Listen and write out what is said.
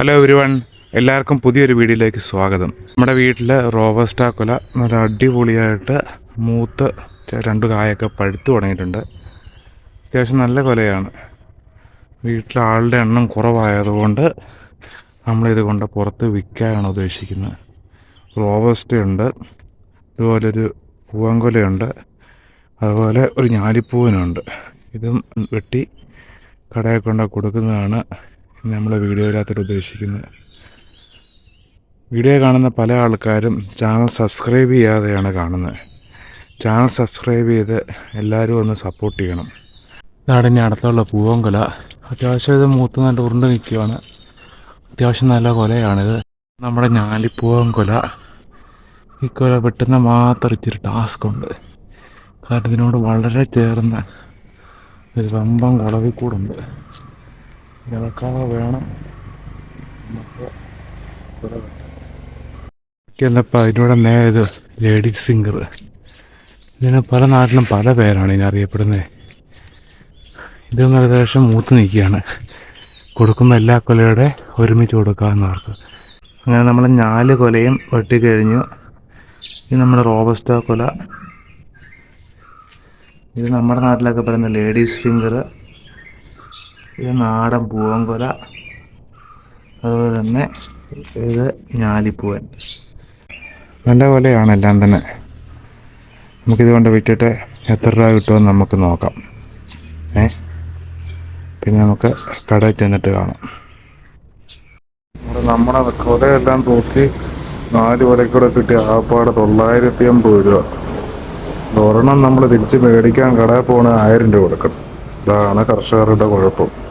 Hello every one എല്ലാവർക്കും പുതിയൊരു വീഡിയോയിലേക്ക് സ്വാഗതം. നമ്മുടെ വീട്ടിൽ റോബസ്റ്റാ കൊല നല്ല അടിപൊളിയായിട്ട് മൂത്ത് രണ്ട് കായൊക്കെ പഴുത്തു തുടങ്ങിയിട്ടുണ്ട്. അത്യാവശ്യം നല്ല കൊലയാണ്. വീട്ടിലെ ആളുടെ എണ്ണം കുറവായതുകൊണ്ട് നമ്മളിത് കൊണ്ട് പുറത്ത് വിൽക്കാനാണ് ഉദ്ദേശിക്കുന്നത്. റോബസ്റ്റയുണ്ട് ഇതുപോലൊരു പൂവൻകൊലയുണ്ട്. അതുപോലെ ഒരു ഞാലിപ്പൂവനുണ്ട്. ഇതും വെട്ടി കടയിൽ കൊണ്ട് കൊടുക്കുന്നതാണ് നമ്മൾ വീഡിയോയിനകത്തോട്ട് ഉദ്ദേശിക്കുന്നത്. വീഡിയോ കാണുന്ന പല ആൾക്കാരും ചാനൽ സബ്സ്ക്രൈബ് ചെയ്യാതെയാണ് കാണുന്നത്. ചാനൽ സബ്സ്ക്രൈബ് ചെയ്ത് എല്ലാവരും ഒന്ന് സപ്പോർട്ട് ചെയ്യണം. ഇതാണ് ഇനി അടുത്തുള്ള പൂവങ്കല അത്യാവശ്യം ഇത് മൂത്ത് നല്ല ഉരുണ്ട് നിൽക്കുകയാണ്. അത്യാവശ്യം നല്ല കൊലയാണിത്. നമ്മുടെ ഞാലിപ്പൂവൻ കൊല ഈ കൊല പെട്ടെന്ന് മാത്രം ഇച്ചിരി ടാസ്ക് ഉണ്ട്. കാരണം ഇതിനോട് വളരെ ചേർന്ന ഒരു വമ്പം കുളവിക്കൂടുണ്ട്. ഇളക്കാതെ വേണം. നമുക്ക്. എന്നപ്പോൾ അതിനോട് നേരെ ഇത് ലേഡീസ് ഫിംഗർ ഇതിന് പല നാട്ടിലും പല പേരാണ് ഇതിനറിയപ്പെടുന്നത് ഇതൊന്ന് ഏകദേശം മൂത്ത് നിൽക്കുകയാണ്. കൊടുക്കുന്ന എല്ലാ കൊലയുടെ ഒരുമിച്ച് കൊടുക്കാമെന്നവർക്ക് അങ്ങനെ നമ്മൾ നാല് കൊലയും വെട്ടിക്കഴിഞ്ഞു ഇത് നമ്മുടെ റോബസ്റ്റ കൊല. ഇത് നമ്മുടെ നാട്ടിലൊക്കെ പറയുന്ന ലേഡീസ് ഫിംഗർ ഇത് നാടൻ പൂവൻകൊല. അതുപോലെ തന്നെ ഇത് ഞാലിപ്പൂവൻ. നല്ല കൊലയാണ് എല്ലാം തന്നെ. നമുക്കിത് കൊണ്ട് വിറ്റിട്ട് എത്ര രൂപ കിട്ടുമെന്ന് നമുക്ക് നോക്കാം. ഏ? പിന്നെ നമുക്ക് കടയിൽ ചെന്നിട്ട് കാണാം. നമ്മുടെ കൊലയെല്ലാം തൂക്കി നാല് കൊലക്കൂടെ കിട്ടിയ ആപ്പാട് തൊള്ളായിരത്തി അമ്പത് രൂപ. ഒരെണ്ണം നമ്മൾ തിരിച്ച് മേടിക്കാൻ കടയിൽ പോകണ ആയിരം രൂപ കൊടുക്കണം. ഇതാണ് കർഷകരുടെ കുഴപ്പം.